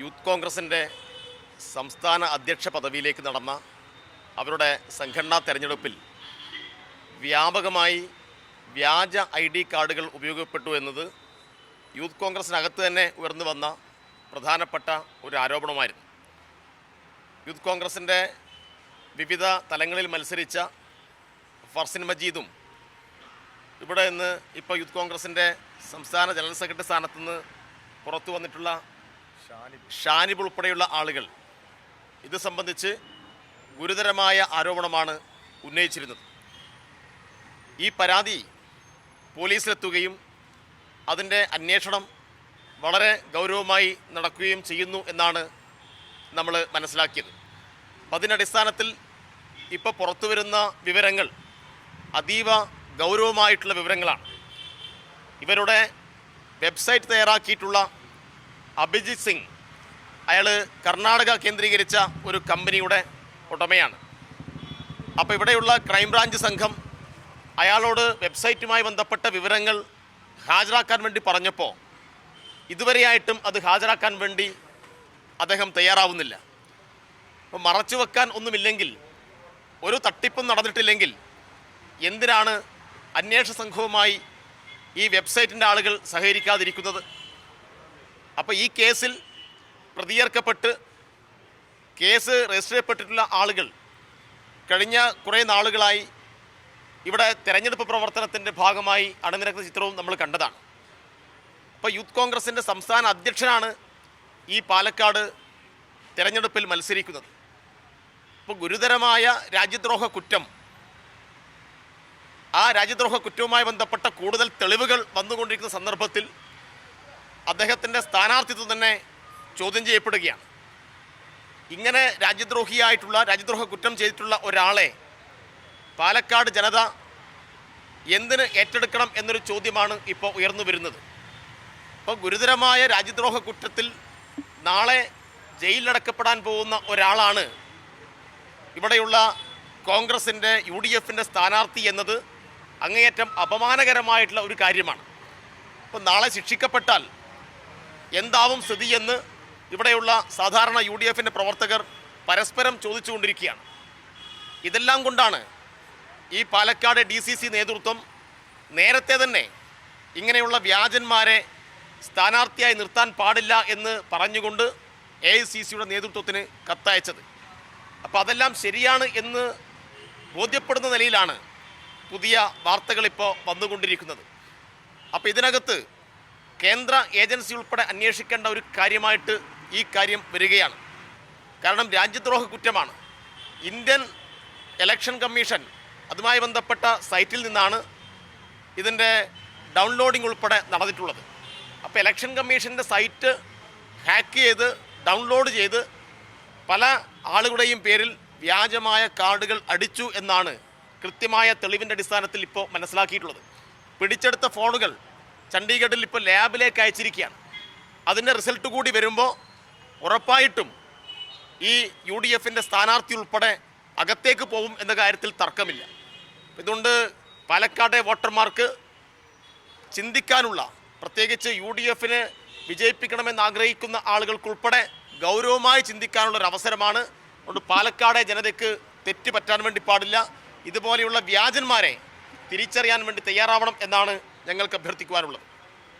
Youth കോൺഗ്രസിന്റെ സംസ്ഥാന അധ്യക്ഷ പദവിയിലേക്ക് നടന്ന അവരുടെ സംഘടനാ തെരഞ്ഞെടുപ്പിൽ വ്യാപകമായി വ്യാജ ഐ ഡി കാർഡുകൾ ഉപയോഗപ്പെട്ടു എന്നത് യൂത്ത് കോൺഗ്രസിനകത്ത് തന്നെ ഉയർന്നു വന്ന പ്രധാനപ്പെട്ട ഒരു ആരോപണമായിരുന്നു. യൂത്ത് കോൺഗ്രസിന്റെ വിവിധ തലങ്ങളിൽ മത്സരിച്ച ഫർസിൻ മജീദും ഇവിടെ നിന്ന് ഇപ്പോൾ യൂത്ത് കോൺഗ്രസിന്റെ സംസ്ഥാന ജനറൽ സെക്രട്ടറി സ്ഥാനത്ത് നിന്ന് പുറത്തു വന്നിട്ടുള്ള ഷാനിബ് ഉൾപ്പെടെയുള്ള ആളുകൾ ഇത് സംബന്ധിച്ച് ഗുരുതരമായ ആരോപണമാണ് ഉന്നയിച്ചിരുന്നത്. ഈ പരാതി പോലീസിലെത്തുകയും അതിന്റെ അന്വേഷണം വളരെ ഗൗരവമായി നടക്കുകയും ചെയ്യുന്നു എന്നാണ് നമ്മൾ മനസ്സിലാക്കിയത്. അപ്പം അതിനടിസ്ഥാനത്തിൽ ഇപ്പോൾ പുറത്തു വരുന്ന വിവരങ്ങൾ അതീവ ഗൗരവമായിട്ടുള്ള വിവരങ്ങളാണ്. ഇവരുടെ വെബ്സൈറ്റ് തയ്യാറാക്കിയിട്ടുള്ള അഭിജിത് സിംഗ്. അയാൾ കർണാടക കേന്ദ്രീകരിച്ച ഒരു കമ്പനിയുടെ ഉടമയാണ്. അപ്പോൾ ഇവിടെയുള്ള ക്രൈംബ്രാഞ്ച് സംഘം അയാളോട് വെബ്സൈറ്റുമായി ബന്ധപ്പെട്ട വിവരങ്ങൾ ഹാജരാക്കാൻ വേണ്ടി പറഞ്ഞപ്പോൾ ഇതുവരെയായിട്ടും അത് ഹാജരാക്കാൻ വേണ്ടി അദ്ദേഹം തയ്യാറാവുന്നില്ല. അപ്പോൾ മറച്ചു വെക്കാൻ ഒന്നുമില്ലെങ്കിൽ ഒരു തട്ടിപ്പും നടന്നിട്ടില്ലെങ്കിൽ എന്തിനാണ് അന്വേഷണ സംഘവുമായി ഈ വെബ്സൈറ്റിന്റെ ആളുകൾ സഹകരിക്കാതിരിക്കുന്നത്? അപ്പോൾ ഈ കേസിൽ പ്രതിയേർക്കപ്പെട്ട് കേസ് രജിസ്റ്റർ ചെയ്യപ്പെട്ടിട്ടുള്ള ആളുകൾ കഴിഞ്ഞ കുറേ നാളുകളായി ഇവിടെ തെരഞ്ഞെടുപ്പ് പ്രവർത്തനത്തിന്റെ ഭാഗമായി അണിനിരക്കുന്ന ചിത്രവും നമ്മൾ കണ്ടതാണ്. അപ്പോൾ യൂത്ത് കോൺഗ്രസിന്റെ സംസ്ഥാന അധ്യക്ഷനാണ് ഈ പാലക്കാട് തെരഞ്ഞെടുപ്പിൽ മത്സരിക്കുന്നത്. അപ്പോൾ ഗുരുതരമായ രാജ്യദ്രോഹ കുറ്റം ആ രാജ്യദ്രോഹ കുറ്റവുമായി ബന്ധപ്പെട്ട കൂടുതൽ തെളിവുകൾ വന്നുകൊണ്ടിരിക്കുന്ന സന്ദർഭത്തിൽ അദ്ദേഹത്തിന്റെ സ്ഥാനാർത്ഥിത്വം തന്നെ ചോദ്യം ചെയ്യപ്പെടുകയാണ്. ഇങ്ങനെ രാജ്യദ്രോഹിയായിട്ടുള്ള രാജ്യദ്രോഹ കുറ്റം ചെയ്തിട്ടുള്ള ഒരാളെ പാലക്കാട് ജനത എന്തിന് ഏറ്റെടുക്കണം എന്നൊരു ചോദ്യമാണ് ഇപ്പോൾ ഉയർന്നു വരുന്നത്. ഇപ്പോൾ ഗുരുതരമായ രാജ്യദ്രോഹ കുറ്റത്തിൽ നാളെ ജയിലിലടക്കപ്പെടാൻ പോകുന്ന ഒരാളാണ് ഇവിടെയുള്ള കോൺഗ്രസിന്റെ യു ഡി എഫിന്റെ സ്ഥാനാർത്ഥി എന്നത് അങ്ങേയറ്റം അപമാനകരമായിട്ടുള്ള ഒരു കാര്യമാണ്. അപ്പോൾ നാളെ ശിക്ഷിക്കപ്പെട്ടാൽ എന്താവും സ്ഥിതിയെന്ന് ഇവിടെയുള്ള സാധാരണ യു ഡി എഫിന്റെ പ്രവർത്തകർ പരസ്പരം ചോദിച്ചുകൊണ്ടിരിക്കുകയാണ്. ഇതെല്ലാം കൊണ്ടാണ് ഈ പാലക്കാട് ഡി സി സി നേതൃത്വം നേരത്തെ തന്നെ ഇങ്ങനെയുള്ള വ്യാജന്മാരെ സ്ഥാനാർത്ഥിയായി നിർത്താൻ പാടില്ല എന്ന് പറഞ്ഞുകൊണ്ട് എ ഐ സി സിയുടെ നേതൃത്വത്തിന് കത്തയച്ചത്. അപ്പോൾ അതെല്ലാം ശരിയാണ് എന്ന് ബോധ്യപ്പെടുന്ന നിലയിലാണ് പുതിയ വാർത്തകളിപ്പോൾ വന്നുകൊണ്ടിരിക്കുന്നത്. അപ്പോൾ ഇതിനകത്ത് കേന്ദ്ര ഏജൻസി ഉൾപ്പെടെ അന്വേഷിക്കേണ്ട ഒരു കാര്യമായിട്ട് ഈ കാര്യം വരികയാണ്. കാരണം രാജ്യദ്രോഹ കുറ്റമാണ്. ഇന്ത്യൻ ഇലക്ഷൻ കമ്മീഷൻ അതുമായി ബന്ധപ്പെട്ട സൈറ്റിൽ നിന്നാണ് ഇതിന്റെ ഡൗൺലോഡിംഗ് ഉൾപ്പെടെ നടന്നിട്ടുള്ളത്. അപ്പോൾ ഇലക്ഷൻ കമ്മീഷന്റെ സൈറ്റ് ഹാക്ക് ചെയ്ത് ഡൗൺലോഡ് ചെയ്ത് പല ആളുകളുടെയും പേരിൽ വ്യാജമായ കാർഡുകൾ അടിച്ചു എന്നാണ് കൃത്യമായ തെളിവിന്റെ അടിസ്ഥാനത്തിൽ ഇപ്പോൾ മനസ്സിലാക്കിയിട്ടുള്ളത്. പിടിച്ചെടുത്ത ഫോണുകൾ ചണ്ഡീഗഡിൽ ഇപ്പോൾ ലാബിലേക്ക് അയച്ചിരിക്കുകയാണ്. അതിന്റെ റിസൾട്ട് കൂടി വരുമ്പോൾ ഉറപ്പായിട്ടും ഈ യു ഡി എഫിന്റെ സ്ഥാനാർത്ഥി ഉൾപ്പെടെ അകത്തേക്ക് പോകും എന്ന കാര്യത്തിൽ തർക്കമില്ല. ഇതുകൊണ്ട് പാലക്കാട്ടെ വോട്ടർമാർക്ക് ചിന്തിക്കാനുള്ള പ്രത്യേകിച്ച് യു ഡി എഫിന് വിജയിപ്പിക്കണമെന്ന് ആഗ്രഹിക്കുന്ന ആളുകൾക്കുൾപ്പെടെ ഗൗരവമായി ചിന്തിക്കാനുള്ള ഒരു അവസരമാണ്. അതുകൊണ്ട് പാലക്കാടെ ജനതയ്ക്ക് തെറ്റ് പറ്റാൻ വേണ്ടി പാടില്ല. ഇതുപോലെയുള്ള വ്യാജന്മാരെ തിരിച്ചറിയാൻ വേണ്ടി തയ്യാറാവണം എന്നാണ് ഞങ്ങൾക്ക് അഭ്യർത്ഥിക്കുവാനുള്ളത്.